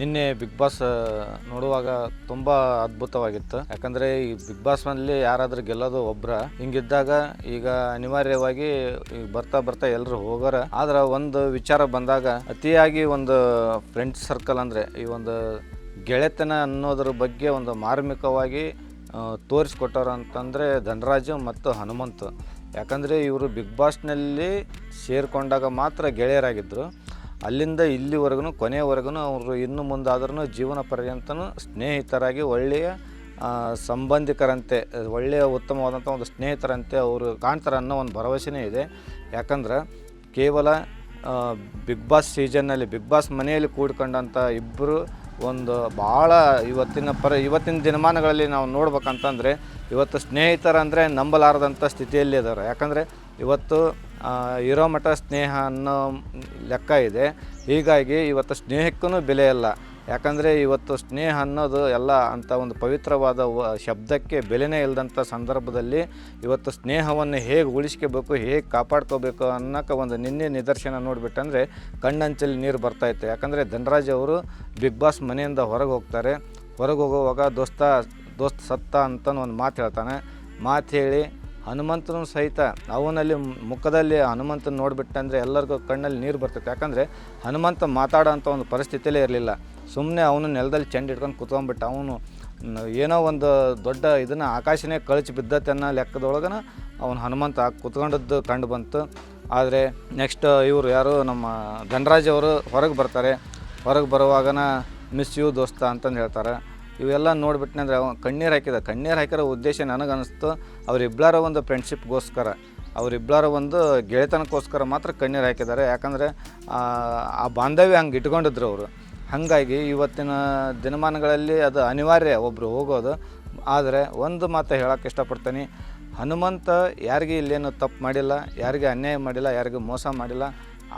ನಿನ್ನೆ big boss ನೋಡುವಾಗ ತುಂಬ ಅದ್ಭುತವಾಗಿತ್ತು. ಯಾಕಂದರೆ ಈ ಬಿಗ್ ಬಾಸ್ನಲ್ಲಿ ಯಾರಾದರೂ ಗೆಲ್ಲೋದು ಒಬ್ಬರ ಹಿಂಗಿದ್ದಾಗ ಈಗ ಅನಿವಾರ್ಯವಾಗಿ ಬರ್ತಾ ಬರ್ತಾ ಎಲ್ಲರೂ ಹೋಗೋರ. ಆದ್ರೆ ಒಂದು ವಿಚಾರ ಬಂದಾಗ, ಅತಿಯಾಗಿ ಒಂದು ಫ್ರೆಂಡ್ ಸರ್ಕಲ್ ಅಂದರೆ ಈ ಒಂದು ಗೆಳೆತನ ಅನ್ನೋದ್ರ ಬಗ್ಗೆ ಒಂದು ಮಾರ್ಮಿಕವಾಗಿ ತೋರಿಸ್ಕೊಟ್ಟವ್ರು ಅಂತಂದರೆ ಧನರಾಜು ಮತ್ತು ಹನುಮಂತು. ಯಾಕಂದರೆ ಇವರು ಬಿಗ್ ಬಾಸ್ನಲ್ಲಿ ಸೇರಿಕೊಂಡಾಗ ಮಾತ್ರ ಗೆಳೆಯರಾಗಿದ್ದರು ಅಲ್ಲಿಂದ ಇಲ್ಲಿವರೆಗೂ, ಕೊನೆಯವರೆಗೂ ಅವರು ಇನ್ನು ಮುಂದಾದ್ರೂ ಜೀವನ ಪರ್ಯಂತನೂ ಸ್ನೇಹಿತರಾಗಿ ಒಳ್ಳೆಯ ಸಂಬಂಧಿಕರಂತೆ, ಒಳ್ಳೆಯ ಉತ್ತಮವಾದಂಥ ಒಂದು ಸ್ನೇಹಿತರಂತೆ ಅವರು ಕಾಣ್ತಾರೆ ಅನ್ನೋ ಒಂದು ಭರವಸೆನೇ ಇದೆ. ಯಾಕಂದ್ರೆ ಕೇವಲ ಬಿಗ್ ಬಾಸ್ ಸೀಸನ್ನಲ್ಲಿ, ಬಿಗ್ ಬಾಸ್ ಮನೆಯಲ್ಲಿ ಕೂಡ್ಕೊಂಡಂಥ ಇಬ್ಬರು ಒಂದು ಭಾಳ ಇವತ್ತಿನ ಪರ, ಇವತ್ತಿನ ದಿನಮಾನಗಳಲ್ಲಿ ನಾವು ನೋಡ್ಬೇಕಂತಂದರೆ, ಇವತ್ತು ಸ್ನೇಹಿತರಂದರೆ ನಂಬಲಾರದಂಥ ಸ್ಥಿತಿಯಲ್ಲಿ ಇದ್ದಾರೆ ಯಾಕಂದರೆ ಇವತ್ತು ಇರೋ ಮಠ ಸ್ನೇಹ ಅನ್ನೋ ಲೆಕ್ಕ ಇದೆ. ಹೀಗಾಗಿ ಇವತ್ತು ಸ್ನೇಹಕ್ಕೂ ಬೆಲೆ ಇಲ್ಲ. ಯಾಕಂದರೆ ಇವತ್ತು ಸ್ನೇಹ ಅನ್ನೋದು ಎಲ್ಲ ಅಂಥ ಒಂದು ಪವಿತ್ರವಾದ ಶಬ್ದಕ್ಕೆ ಬೆಲೆನೇ ಇಲ್ಲದಂಥ ಸಂದರ್ಭದಲ್ಲಿ ಇವತ್ತು ಸ್ನೇಹವನ್ನು ಹೇಗೆ ಉಳಿಸ್ಕೋಬೇಕು, ಹೇಗೆ ಕಾಪಾಡ್ಕೋಬೇಕು ಅನ್ನೋಕೆ ಒಂದು ನಿನ್ನೆ ನಿದರ್ಶನ ನೋಡಿಬಿಟ್ಟಂದರೆ ಕಣ್ಣಂಚಲ್ಲಿ ನೀರು ಬರ್ತಾಯಿತ್ತು ಯಾಕಂದರೆ ಧನರಾಜ್ ಅವರು ಬಿಗ್ ಬಾಸ್ ಮನೆಯಿಂದ ಹೊರಗೆ ಹೋಗ್ತಾರೆ. ಹೊರಗೆ ಹೋಗುವಾಗ ದೋಸ್ತ, ದೋಸ್ತ್ ಸತ್ತ ಅಂತ ಒಂದು ಮಾತು ಹೇಳ್ತಾನೆ. ಮಾತು ಹೇಳಿ ಹನುಮಂತನು ಸಹಿತ ಅವನಲ್ಲಿ ಮುಖದಲ್ಲಿ ಹನುಮಂತನ ನೋಡಿಬಿಟ್ಟಂದರೆ ಎಲ್ಲರಿಗೂ ಕಣ್ಣಲ್ಲಿ ನೀರು ಬರ್ತೈತೆ. ಯಾಕಂದರೆ ಹನುಮಂತ ಮಾತಾಡೋ ಅಂಥ ಒಂದು ಪರಿಸ್ಥಿತಿಯಲ್ಲೇ ಇರಲಿಲ್ಲ. ಸುಮ್ಮನೆ ಅವನು ನೆಲದಲ್ಲಿ ಚೆಂಡು ಹಿಡ್ಕೊಂಡು ಕುತ್ಕೊಂಡ್ಬಿಟ್ಟು. ಅವನು ಏನೋ ಒಂದು ದೊಡ್ಡ ಇದನ್ನು ಆಕಾಶನೇ ಕಳಚಿ ಬಿದ್ದತ್ತೆ ಅನ್ನೋ ಲೆಕ್ಕದೊಳಗನ ಅವನು ಹನುಮಂತ ಕುತ್ಕೊಂಡದ್ದು ಕಂಡು ಬಂತು. ಆದರೆ ನೆಕ್ಸ್ಟ್ ಇವರು ಯಾರು ನಮ್ಮ ಧನರಾಜ್ ಅವರು ಹೊರಗೆ ಬರ್ತಾರೆ. ಹೊರಗೆ ಬರುವಾಗನ ಮಿಸ್ ಯು ದೋಸ್ತ ಅಂತಂದು ಹೇಳ್ತಾರೆ. ಇವೆಲ್ಲ ನೋಡ್ಬಿಟ್ನೆ ಅಂದರೆ ಅವ ಕಣ್ಣೀರು ಹಾಕಿದ. ಕಣ್ಣೀರು ಹಾಕಿರೋ ಉದ್ದೇಶ ನನಗನ್ನಿಸ್ತು ಅವರಿಬ್ಬರ ಒಂದು ಫ್ರೆಂಡ್ಶಿಪ್ಗೋಸ್ಕರ ಅವರಿಬ್ಬರ ಒಂದು ಗೆಳೆತನಕ್ಕೋಸ್ಕರ ಮಾತ್ರ ಕಣ್ಣೀರು ಹಾಕಿದ್ದಾರೆ. ಯಾಕಂದರೆ, ಆ ಬಾಂಧವ್ಯ ಹಂಗೆ ಇಟ್ಕೊಂಡಿದ್ರು ಅವರು. ಹಾಗಾಗಿ ಇವತ್ತಿನ ದಿನಮಾನಗಳಲ್ಲಿ ಅದು ಅನಿವಾರ್ಯ ಒಬ್ಬರು ಹೋಗೋದು. ಆದರೆ ಒಂದು ಮಾತು ಹೇಳೋಕ್ಕೆ ಇಷ್ಟಪಡ್ತೀನಿ. ಹನುಮಂತ ಯಾರಿಗೆ ಇಲ್ಲೇನು ತಪ್ಪು ಮಾಡಿಲ್ಲ. ಯಾರಿಗೆ ಅನ್ಯಾಯ ಮಾಡಿಲ್ಲ. ಯಾರಿಗೂ ಮೋಸ ಮಾಡಿಲ್ಲ.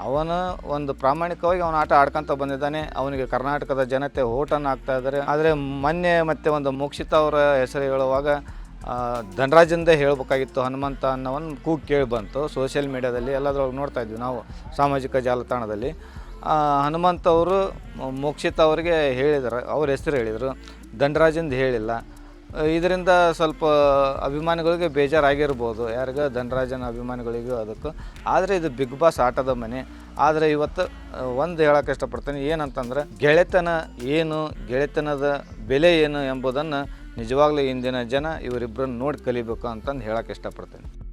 ಅವನ ಒಂದು ಪ್ರಾಮಾಣಿಕವಾಗಿ ಅವನ ಆಟ ಆಡ್ಕೊಂತ ಬಂದಿದ್ದಾನೆ. ಅವನಿಗೆ ಕರ್ನಾಟಕದ ಜನತೆ ಓಟನ್ನು ಹಾಕ್ತಾ ಇದ್ದಾರೆ. ಆದರೆ ಮೊನ್ನೆ ಮತ್ತೆ ಒಂದು ಮೋಕ್ಷಿತ ಅವರ ಹೆಸರು ಹೇಳುವಾಗ ಧನರಾಜಂದೇ ಹೇಳಬೇಕಾಗಿತ್ತು ಹನುಮಂತ ಅನ್ನೋ ಒಂದು ಕೂಗು ಕೇಳಿ ಬಂತು. ಸೋಷಿಯಲ್ ಮೀಡ್ಯಾದಲ್ಲಿ ಎಲ್ಲದ್ರೊಳಗೆ ನೋಡ್ತಾ ಇದ್ವಿ ನಾವು ಸಾಮಾಜಿಕ ಜಾಲತಾಣದಲ್ಲಿ. ಹನುಮಂತ ಅವರು ಮೋಕ್ಷಿತ ಅವರಿಗೆ ಹೇಳಿದರು ಅವ್ರ ಹೆಸರು ಹೇಳಿದರು. ಧನರಾಜಂದು ಹೇಳಿಲ್ಲ. ಇದರಿಂದ ಸ್ವಲ್ಪ ಅಭಿಮಾನಿಗಳಿಗೆ ಬೇಜಾರಾಗಿರ್ಬೋದು. ಯಾರಿಗ ಧನರಾಜನ ಅಭಿಮಾನಿಗಳಿಗೂ ಅದಕ್ಕೆ. ಆದರೆ ಇದು ಬಿಗ್ ಬಾಸ್ ಆಟದ ಮನೆ. ಆದರೆ ಇವತ್ತು ಒಂದು ಹೇಳೋಕೆ ಇಷ್ಟಪಡ್ತೀನಿ. ಏನಂತಂದ್ರೆ, ಗೆಳೆತನ ಏನು, ಗೆಳೆತನದ ಬೆಲೆ ಏನು ಎಂಬುದನ್ನು ನಿಜವಾಗ್ಲೂ ಇಂದಿನ ಜನ ಇವರಿಬ್ಬರನ್ನು ನೋಡಿ ಕಲಿಬೇಕು ಅಂತಂದು ಹೇಳೋಕೆ ಇಷ್ಟಪಡ್ತೀನಿ.